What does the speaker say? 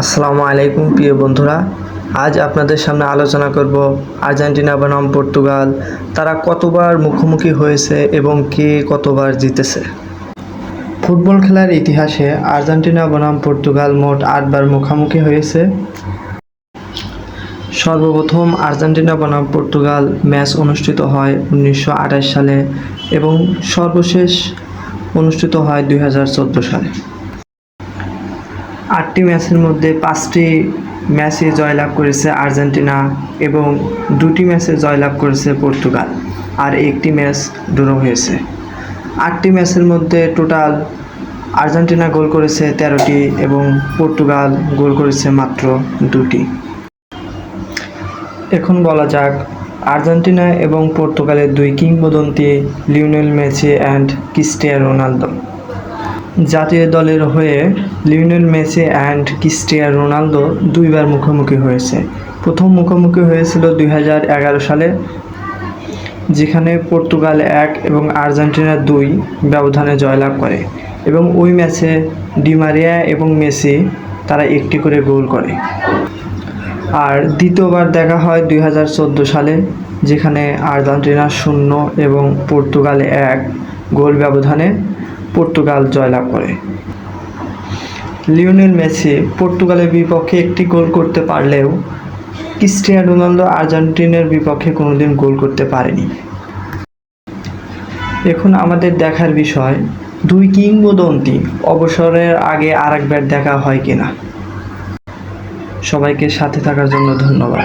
আসসালামু আলাইকুম, প্রিয় বন্ধুরা। আজ আপনাদের সামনে আলোচনা করব আর্জেন্টিনা বনাম পর্তুগাল। তারা কতবার মুখোমুখি হয়েছে এবং কে কতবার জিতেছে? ফুটবল খেলার ইতিহাসে আর্জেন্টিনা বনাম পর্তুগাল মোট আটবার মুখোমুখি হয়েছে। সর্বপ্রথম আর্জেন্টিনা বনাম পর্তুগাল ম্যাচ অনুষ্ঠিত হয় উনিশশো আঠাশ সালে এবং সর্বশেষ অনুষ্ঠিত হয় দুই হাজার চোদ্দ সালে। আটটি ম্যাচের মধ্যে পাঁচটি ম্যাচে জয়লাভ করেছে আর্জেন্টিনা এবং দুটি ম্যাচে জয়লাভ করেছে পর্তুগাল। আর একটি ম্যাচ ড্র হয়েছে। আটটি ম্যাচের মধ্যে টোটাল আর্জেন্টিনা গোল করেছে তেরোটি এবং পর্তুগাল গোল করেছে মাত্র দুটি। এখন বলা যাক, আর্জেন্টিনা এবং পর্তুগালের দুই কিংবদন্তি Lionel Messi and Cristiano Ronaldo. জাতীয় দলের হয়ে Lionel Messi and Cristiano Ronaldo দুইবার মুখোমুখি হয়েছে। প্রথম মুখোমুখি হয়েছিল দুই হাজার এগারো সালে, যেখানে পর্তুগাল এক এবং আর্জেন্টিনা দুই ব্যবধানে জয়লাভ করে এবং ওই ম্যাচে ডিমারিয়া এবং মেসি তারা একটি করে গোল করে। আর দ্বিতীয়বার দেখা হয় দুই হাজার চোদ্দ সালে, যেখানে আর্জেন্টিনা শূন্য এবং পর্তুগাল এক গোল ব্যবধানে পর্তুগাল জয়লাভ করে। লিওনেল মেসি পর্তুগালের বিপক্ষে একটি গোল করতে পারলেও ক্রিস্টিয়ানো রোনালদো আর্জেন্টিনার বিপক্ষে কোনোদিন গোল করতে পারেনি। এখন আমাদের দেখার বিষয়, দুই কিংবদন্তি অবসরের আগে আরেকবার দেখা হয় কিনা? সবাইকে সাথে থাকার জন্য ধন্যবাদ।